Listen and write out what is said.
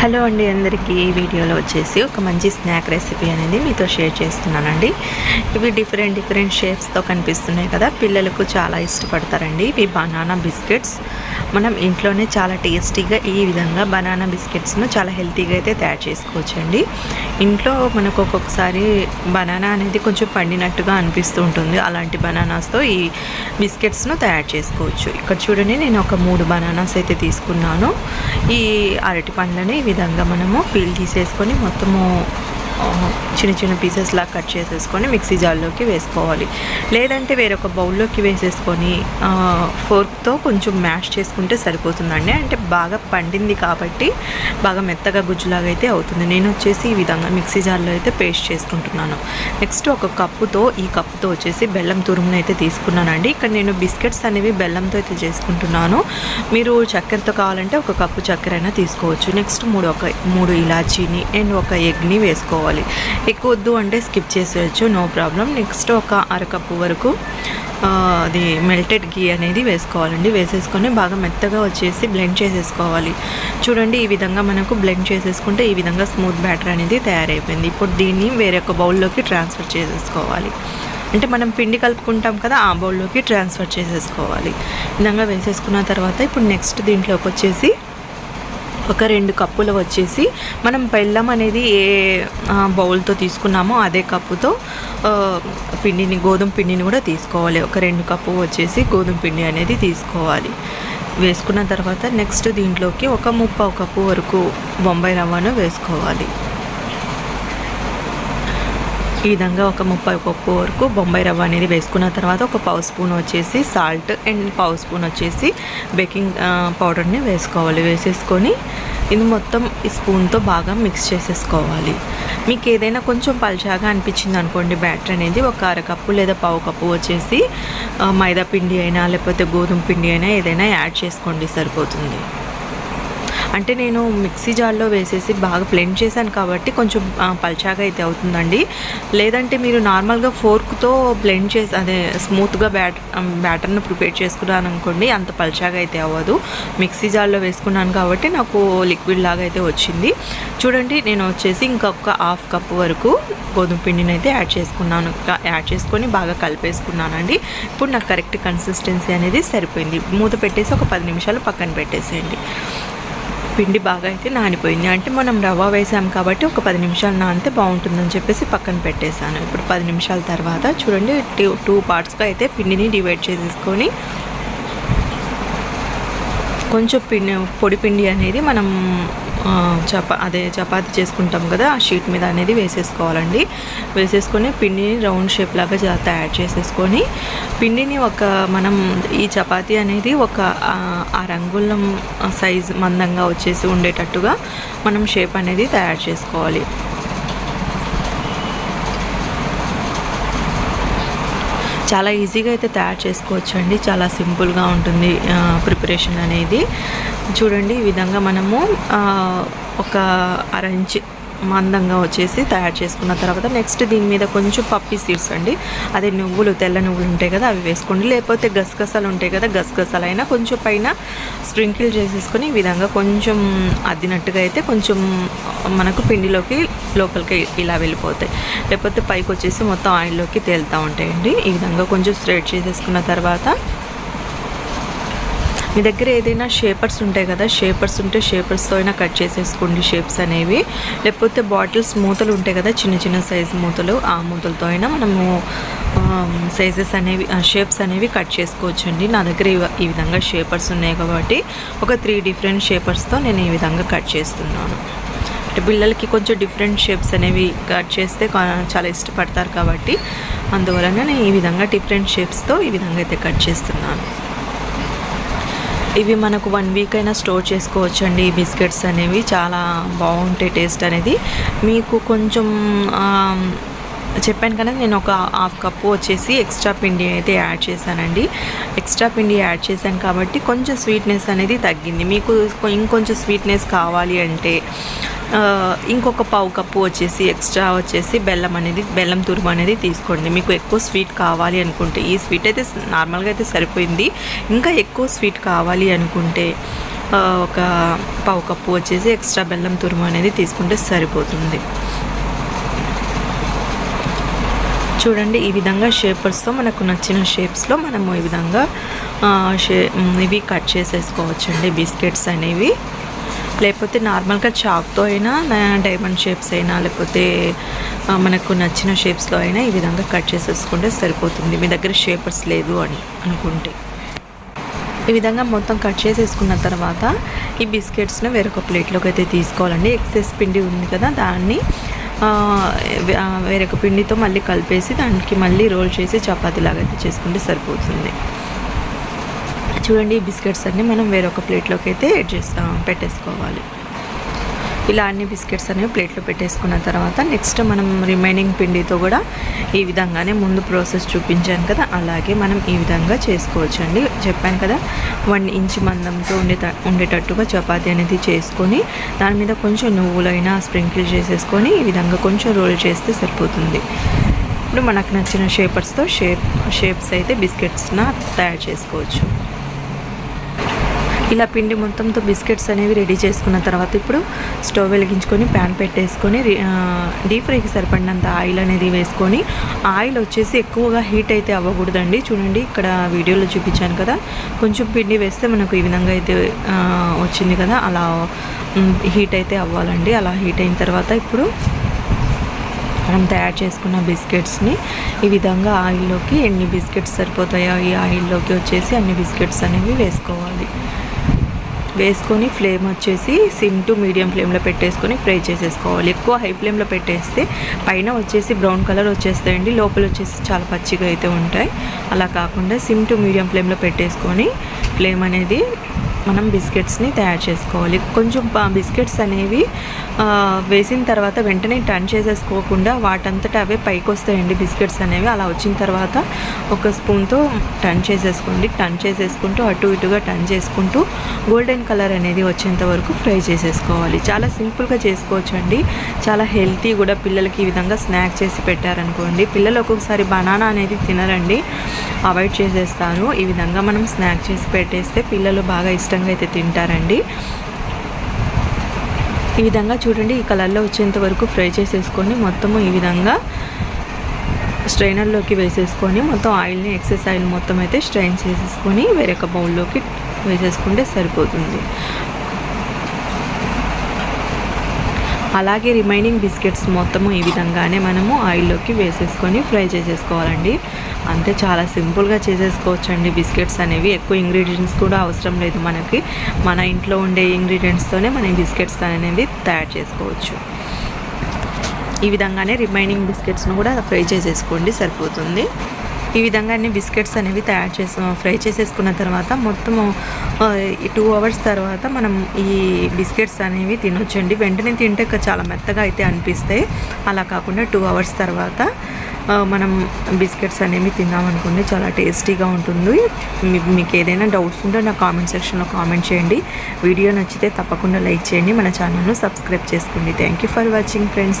Hello అండి అందరికీ. ఈ వీడియోలో వచ్చేసి ఒక మంచి స్నాక్ రెసిపీ అనేది మీతో షేర్ చేస్తున్నానండి. ఇవి డిఫరెంట్ డిఫరెంట్ షేప్స్తో కనిపిస్తున్నాయి కదా. పిల్లలకు చాలా ఇష్టపడతారండి. ఇవి బనానా బిస్కెట్స్. మనం ఇంట్లోనే చాలా టేస్టీగా ఈ విధంగా బనానా బిస్కెట్స్ను చాలా హెల్తీగా అయితే తయారు చేసుకోవచ్చండి. ఇంట్లో మనకు ఒక్కొక్కసారి బనానా అనేది కొంచెం పండినట్టుగా అనిపిస్తూ ఉంటుంది. అలాంటి బనానాస్తో ఈ బిస్కెట్స్ను తయారు చేసుకోవచ్చు. ఇక్కడ చూడండి నేను ఒక మూడు బనానాస్ అయితే తీసుకున్నాను. ఈ అరటి పండ్లని విధంగా మనము పీల్ తీసేసుకొని మొత్తము చిన్న చిన్న పీసెస్ లా కట్ చేసేసుకొని మిక్సీ జార్లోకి వేసుకోవాలి. లేదంటే వేరొక బౌల్లోకి వేసేసుకొని ఫోర్క్తో కొంచెం మ్యాష్ చేసుకుంటే సరిపోతుందండి. అంటే బాగా పండింది కాబట్టి బాగా మెత్తగా గుజ్జులాగా అయితే అవుతుంది. నేను వచ్చేసి ఈ విధంగా మిక్సీ జార్లో అయితే పేస్ట్ చేసుకుంటున్నాను. నెక్స్ట్ ఒక కప్పుతో ఈ కప్పుతో వచ్చేసి బెల్లం తురుమును అయితే తీసుకున్నానండి. ఇక్కడ నేను బిస్కెట్స్ అనేవి బెల్లంతో అయితే చేసుకుంటున్నాను. మీరు చక్కెరతో కావాలంటే ఒక కప్పు చక్కెర అయినా తీసుకోవచ్చు. నెక్స్ట్ మూడు ఒక మూడు ఇలాచీని అండ్ ఒక ఎగ్ని వేసుకోవాలి. ఎక్కువ వద్దు అంటే స్కిప్ చేసేయచ్చు నో ప్రాబ్లం. నెక్స్ట్ ఒక అరకప్పు వరకు అది మెల్టెడ్ గీ అనేది వేసుకోవాలండి. వేసేసుకొని బాగా మెత్తగా వచ్చేసి బ్లెండ్ చేసేసుకోవాలి. చూడండి ఈ విధంగా మనకు బ్లెండ్ చేసేసుకుంటే ఈ విధంగా స్మూత్ బ్యాటర్ అనేది తయారైపోయింది. ఇప్పుడు దీన్ని వేరే ఒక బౌల్లోకి ట్రాన్స్ఫర్ చేసేసుకోవాలి. అంటే మనం పిండి కలుపుకుంటాం కదా ఆ బౌల్లోకి ట్రాన్స్ఫర్ చేసేసుకోవాలి. విధంగా వేసేసుకున్న తర్వాత ఇప్పుడు నెక్స్ట్ దీంట్లోకి వచ్చేసి ఒక రెండు కప్పులు వచ్చేసి మనం బెల్లం అనేది ఏ బౌల్తో తీసుకున్నామో అదే కప్పుతో పిండిని గోధుమ పిండిని కూడా తీసుకోవాలి. ఒక రెండు కప్పు వచ్చేసి గోధుమ పిండి అనేది తీసుకోవాలి. వేసుకున్న తర్వాత నెక్స్ట్ దీంట్లోకి ఒక ముప్పావు కప్పు వరకు బొంబాయి రవ్వను వేసుకోవాలి. ఈ విధంగా ఒక ముప్పై కప్పు వరకు బొంబాయి రవ్వ అనేది వేసుకున్న తర్వాత ఒక పావు స్పూన్ వచ్చేసి సాల్ట్ అండ్ పావు స్పూన్ వచ్చేసి బేకింగ్ పౌడర్ని వేసుకోవాలి. వేసేసుకొని ఇది మొత్తం ఈ స్పూన్తో బాగా మిక్స్ చేసేసుకోవాలి. మీకు ఏదైనా కొంచెం పల్చాగా అనిపించింది అనుకోండి బ్యాటర్ అనేది ఒక అరకప్పు లేదా పావు కప్పు వచ్చేసి మైదా పిండి అయినా లేకపోతే గోధుమ పిండి అయినా ఏదైనా యాడ్ చేసుకోండి సరిపోతుంది. అంటే నేను మిక్సీ జార్లో వేసేసి బాగా బ్లెండ్ చేశాను కాబట్టి కొంచెం పల్చాగా అయితే అవుతుందండి. లేదంటే మీరు నార్మల్గా ఫోర్క్తో బ్లెండ్ చేసి అదే స్మూత్గా బ్యాటర్ బ్యాటర్ను ప్రిపేర్ చేసుకున్నాను అనుకోండి అంత పల్చాగా అయితే అవ్వదు. మిక్సీ జార్లో వేసుకున్నాను కాబట్టి నాకు లిక్విడ్ లాగా అయితే వచ్చింది. చూడండి నేను వచ్చేసి ఇంకొక హాఫ్ కప్ వరకు గోధుమ పిండిని అయితే యాడ్ చేసుకున్నాను. యాడ్ చేసుకొని బాగా కలిపేసుకున్నానండి. ఇప్పుడు నాకు కరెక్ట్ కన్సిస్టెన్సీ అనేది సరిపోయింది. మూత పెట్టేసి ఒక పది నిమిషాలు పక్కన పెట్టేసేయండి. పిండి బాగా అయితే నానిపోయింది. అంటే మనం రవ్వ వేసాం కాబట్టి ఒక పది నిమిషాలు నానితే బాగుంటుందని చెప్పేసి పక్కన పెట్టేశాను. ఇప్పుడు పది నిమిషాల తర్వాత చూడండి టూ టూ పార్ట్స్గా అయితే పిండిని డివైడ్ చేసేసుకొని కొంచెం పిండి పొడి పిండి అనేది మనం చపా అదే చపాతి చేసుకుంటాం కదా ఆ షీట్ మీద అనేది వేసేసుకోవాలండి. వేసేసుకొని పిండిని రౌండ్ షేప్ లాగా జా- తయారు చేసేసుకొని పిండిని ఒక మనం ఈ చపాతి అనేది ఒక ఆ, ఆ రంగులం సైజ్ మందంగా వచ్చేసి ఉండేటట్టుగా మనం షేప్ అనేది తయారు చేసుకోవాలి. చాలా ఈజీగా అయితే తయారు చేసుకోవచ్చు అండి చాలా సింపుల్గా ఉంటుంది ప్రిపరేషన్ అనేది. చూడండి ఈ విధంగా మనము ఒక అర ఇంచ్ మందంగా వచ్చేసి తయారు చేసుకున్న తర్వాత నెక్స్ట్ దీని మీద కొంచెం పప్పి సీడ్స్ అండి. అదే నువ్వులు తెల్ల నువ్వులు ఉంటాయి కదా అవి వేసుకోండి. లేకపోతే గసగసాలు ఉంటాయి కదా గసగసాలు అయినా కొంచెం పైన స్ప్రింకిల్ చేసేసుకొని ఈ విధంగా కొంచెం అద్దినట్టుగా అయితే కొంచెం మనకు పిండిలోకి లోపలికి ఇలా వెళ్ళిపోతాయి. లేకపోతే పైకి వచ్చేసి మొత్తం ఆయిల్లోకి తేలుతూ ఉంటాయండి. ఈ విధంగా కొంచెం స్ప్రెడ్ చేసేసుకున్న తర్వాత మీ దగ్గర ఏదైనా షేపర్స్ ఉంటాయి కదా షేపర్స్ ఉంటే షేపర్స్తో అయినా కట్ చేసేసుకోండి షేప్స్ అనేవి. లేకపోతే బాటిల్స్ మూతలు ఉంటాయి కదా చిన్న చిన్న సైజ్ మూతలు ఆ మూతలతో అయినా మనము సైజెస్ అనేవి షేప్స్ అనేవి కట్ చేసుకోవచ్చండి. నా దగ్గర ఈ విధంగా షేపర్స్ ఉన్నాయి కాబట్టి ఒక త్రీ డిఫరెంట్ షేపర్స్తో నేను ఈ విధంగా కట్ చేస్తున్నాను. అంటే పిల్లలకి కొంచెం డిఫరెంట్ షేప్స్ అనేవి కట్ చేస్తే చాలా ఇష్టపడతారు కాబట్టి అందువలన నేను ఈ విధంగా డిఫరెంట్ షేప్స్తో ఈ విధంగా అయితే కట్ చేస్తున్నాను. ఇవి మనకు వన్ వీక్ అయినా స్టోర్ చేసుకోవచ్చు అండి ఈ బిస్కెట్స్ అనేవి చాలా బాగుంటాయి టేస్ట్ అనేది. మీకు కొంచెం చెప్పాను కదా నేను ఒక హాఫ్ కప్పు వచ్చేసి ఎక్స్ట్రా పిండి అయితే యాడ్ చేశానండి. ఎక్స్ట్రా పిండి యాడ్ చేశాను కాబట్టి కొంచెం స్వీట్నెస్ అనేది తగ్గింది. మీకు ఇంకొంచెం స్వీట్నెస్ కావాలి అంటే ఇంకొక పావు కప్పు వచ్చేసి ఎక్స్ట్రా వచ్చేసి బెల్లం అనేది బెల్లం తురుము అనేది తీసుకోండి. మీకు ఎక్కువ స్వీట్ కావాలి అనుకుంటే ఈ స్వీట్ అయితే నార్మల్గా అయితే సరిపోయింది. ఇంకా ఎక్కువ స్వీట్ కావాలి అనుకుంటే ఒక పావు కప్పు వచ్చేసి ఎక్స్ట్రా బెల్లం తురుము అనేది తీసుకుంటే సరిపోతుంది. చూడండి ఈ విధంగా షేపర్స్తో మనకు నచ్చిన షేప్స్లో మనము ఈ విధంగా షే ఇవి కట్ చేసేసుకోవచ్చండి బిస్కెట్స్ అనేవి. లేకపోతే నార్మల్గా చాక్తో అయినా డైమండ్ షేప్స్ అయినా లేకపోతే మనకు నచ్చిన షేప్స్లో అయినా ఈ విధంగా కట్ చేసేసుకుంటే సరిపోతుంది. మీ దగ్గర షేపర్స్ లేదు అని అనుకుంటే. ఈ విధంగా మొత్తం కట్ చేసేసుకున్న తర్వాత ఈ బిస్కెట్స్ని వేరొక ప్లేట్లోకి అయితే తీసుకోవాలండి. ఎక్సెస్ పిండి ఉంది కదా దాన్ని వేరొక పిండితో మళ్ళీ కలిపేసి దానికి మళ్ళీ రోల్ చేసి చపాతీలాగా అయితే చేసుకుంటే సరిపోతుంది. చూడండి ఈ బిస్కెట్స్ అన్నీ మనం వేరొక ప్లేట్లోకి అయితే యాడ్ చేస్తాం పెట్టేసుకోవాలి. ఇలా అన్ని బిస్కెట్స్ అనేవి ప్లేట్లో పెట్టేసుకున్న తర్వాత నెక్స్ట్ మనం రిమైనింగ్ పిండితో కూడా ఈ విధంగానే ముందు ప్రాసెస్ చూపించాను కదా అలాగే మనం ఈ విధంగా చేసుకోవచ్చు అండి చెప్పాను కదా వన్ ఇంచ్ మందంతో ఉండే ఉండేటట్టుగా చపాతీ అనేది చేసుకొని దాని మీద కొంచెం నువ్వులైనా స్ప్రింకిల్ చేసేసుకొని ఈ విధంగా కొంచెం రోల్ చేస్తే సరిపోతుంది. ఇప్పుడు మనకు నచ్చిన షేపర్స్తో షేప్ షేప్స్ అయితే బిస్కెట్స్న తయారు చేసుకోవచ్చు. ఇలా పిండి మొత్తంతో బిస్కెట్స్ అనేవి రెడీ చేసుకున్న తర్వాత ఇప్పుడు స్టవ్ వెలిగించుకొని ప్యాన్ పెట్టేసుకొని డీప్ ఫ్రైకి సరిపడినంత ఆయిల్ అనేది వేసుకొని ఆయిల్ వచ్చేసి ఎక్కువగా హీట్ అయితే అవ్వకూడదండి. చూడండి ఇక్కడ వీడియోలో చూపించాను కదా. కొంచెం పిండి వేస్తే మనకు ఈ విధంగా అయితే వచ్చింది కదా. అలా హీట్ అయితే అవ్వాలండి. అలా హీట్ అయిన తర్వాత ఇప్పుడు మనం తయారు చేసుకున్న బిస్కెట్స్ని ఈ విధంగా ఆయిల్లోకి ఎన్ని బిస్కెట్స్ సరిపోతాయో ఈ ఆయిల్లోకి వచ్చేసి అన్ని బిస్కెట్స్ అనేవి వేసుకోవాలి. వేసుకొని ఫ్లేమ్ వచ్చేసి సిమ్ టు మీడియం ఫ్లేమ్లో పెట్టేసుకొని ఫ్రై చేసేసుకోవాలి. ఎక్కువ హై ఫ్లేమ్లో పెట్టేస్తే పైన వచ్చేసి బ్రౌన్ కలర్ వచ్చేస్తాయండి. లోపల వచ్చేసి చాలా పచ్చిగా అయితే ఉంటాయి. అలా కాకుండా సిమ్ టు మీడియం ఫ్లేమ్లో పెట్టేసుకొని ఫ్లేమ్ అనేది మనం బిస్కెట్స్ని తయారు చేసుకోవాలి. కొంచెం బిస్కెట్స్ అనేవి వేసిన తర్వాత వెంటనే టర్న్ చేసేసుకోకుండా వాటంతట అవే పైకి వస్తాయండి బిస్కెట్స్ అనేవి. అలా వచ్చిన తర్వాత ఒక స్పూన్తో టర్న్ చేసేసుకోండి. టర్న్ చేసేసుకుంటూ అటు ఇటుగా టర్న్ చేసుకుంటూ గోల్డెన్ కలర్ అనేది వచ్చేంత వరకు ఫ్రై చేసేసుకోవాలి. చాలా సింపుల్గా చేసుకోవచ్చు అండి చాలా హెల్తీ కూడా పిల్లలకి ఈ విధంగా స్నాక్ చేసి పెట్టారనుకోండి. పిల్లలు ఒక్కొక్కసారి బనానా అనేది తినరండి. అవాయిడ్ చేసేస్తారు. ఈ విధంగా మనం స్నాక్ చేసి పెట్టేస్తే పిల్లలు బాగా ఇష్టంగా అయితే తింటారండి. ఈ విధంగా చూడండి ఈ కలర్లో వచ్చేంత వరకు ఫ్రై చేసేసుకొని మొత్తము ఈ విధంగా స్ట్రైనర్లోకి వేసేసుకొని మొత్తం ఆయిల్ని ఎక్సెస్ ఆయిల్ మొత్తం అయితే స్ట్రైన్ చేసేసుకొని వేరొక బౌల్లోకి వేసేసుకుంటే సరిపోతుంది. అలాగే రిమైనింగ్ బిస్కెట్స్ మొత్తము ఈ విధంగానే మనము ఆయిల్లోకి వేసేసుకొని ఫ్రై చేసేసుకోవాలండి. అంతే చాలా సింపుల్గా చేసేసుకోవచ్చండి బిస్కెట్స్ అనేవి. ఎక్కువ ఇంగ్రీడియంట్స్ కూడా అవసరం లేదు మనకి. మన ఇంట్లో ఉండే ఇంగ్రీడియంట్స్తోనే మనం బిస్కెట్స్ అనేవి తయారు చేసుకోవచ్చు. ఈ విధంగానే రిమైనింగ్ బిస్కెట్స్ను కూడా ఫ్రై చేసేసుకోండి సరిపోతుంది. ఈ విధంగా అన్ని బిస్కెట్స్ అనేవి తయారు చేసు ఫ్రై చేసేసుకున్న తర్వాత మొత్తము టూ అవర్స్ తర్వాత మనం ఈ బిస్కెట్స్ అనేవి తినొచ్చండి. వెంటనే తింటే చాలా మెత్తగా అయితే అనిపిస్తాయి. అలా కాకుండా టూ అవర్స్ తర్వాత మనం బిస్కెట్స్ అనేవి తిన్నామనుకోండి చాలా టేస్టీగా ఉంటుంది. మీ- మీకు ఏదైనా డౌట్స్ ఉంటే నా కామెంట్ సెక్షన్లో కామెంట్ చేయండి. వీడియో నచ్చితే తప్పకుండా లైక్ చేయండి. మన ఛానల్ను సబ్స్క్రైబ్ చేసుకోండి. Thank you for watching friends